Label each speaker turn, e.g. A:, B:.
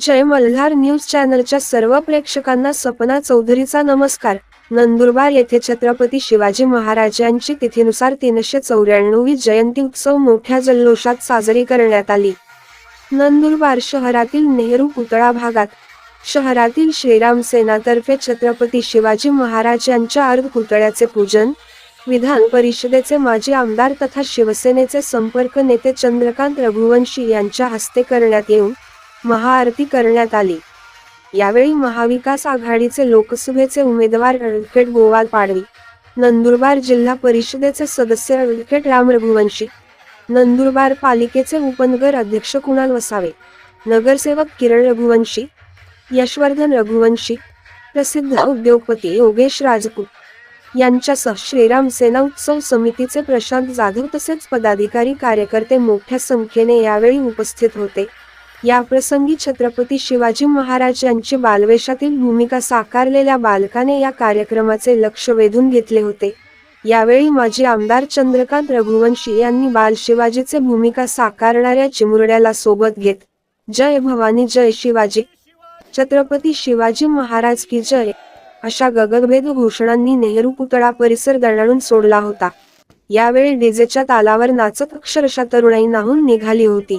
A: जय Malhar news चॅनलच्या सर्व प्रेक्षकांना सपना चौधरीचा नमस्कार. नंदुरबार येथे छत्रपती शिवाजी महाराजांची तिथीनुसार तीनशे चौऱ्याण्णवी जयंती उत्सव मोठ्या जल्लोषात साजरी करण्यात आली. नंदुरबार शहरातील नेहरू पुतळा भागात शहरातील श्रीराम सेनातर्फे छत्रपती शिवाजी महाराज यांच्या अर्ध पुतळ्याचे पूजन विधान परिषदेचे माजी आमदार तथा शिवसेनेचे संपर्क नेते चंद्रकांत रघुवंशी यांच्या हस्ते करण्यात येऊन महाआरती करण्यात आली. यावेळी महाविकास आघाडीचे लोकसभेचे उमेदवार अडखेट गोवाल पाडवी नंदुरबार जिल्हा परिषदेचे सदस्य अडखेट राम रघुवंशी नंदुरबार पालिकेचे उपनगर अध्यक्ष कुणाल वसावे नगरसेवक किरण रघुवंशी यशवर्धन रघुवंशी प्रसिद्ध उद्योगपती योगेश राजपूत यांच्यासह श्रीराम सेना उत्सव समितीचे प्रशांत जाधव तसेच पदाधिकारी कार्यकर्ते मोठ्या संख्येने यावेळी उपस्थित होते. या प्रसंगी छत्रपती शिवाजी महाराज यांची बालवेशातील भूमिका साकारलेल्या बालकाने या कार्यक्रमाचे लक्ष वेधून घेतले होते. यावेळी माजी आमदार चंद्रकांत रघुवंशी यांनी बाल शिवाजीचे भूमिका साकारणाऱ्या चिमुरड्याला सोबत घेत जय भवानी जय शिवाजी. छत्रपती शिवाजी महाराज की जय. अशा गगनभेद घोषणांनी नेहरू पुतळा परिसर दणाणून सोडला होता. यावेळी डीजेच्या तालावर नाचत अक्षरशः तरुणाई नाहून निघाली होती.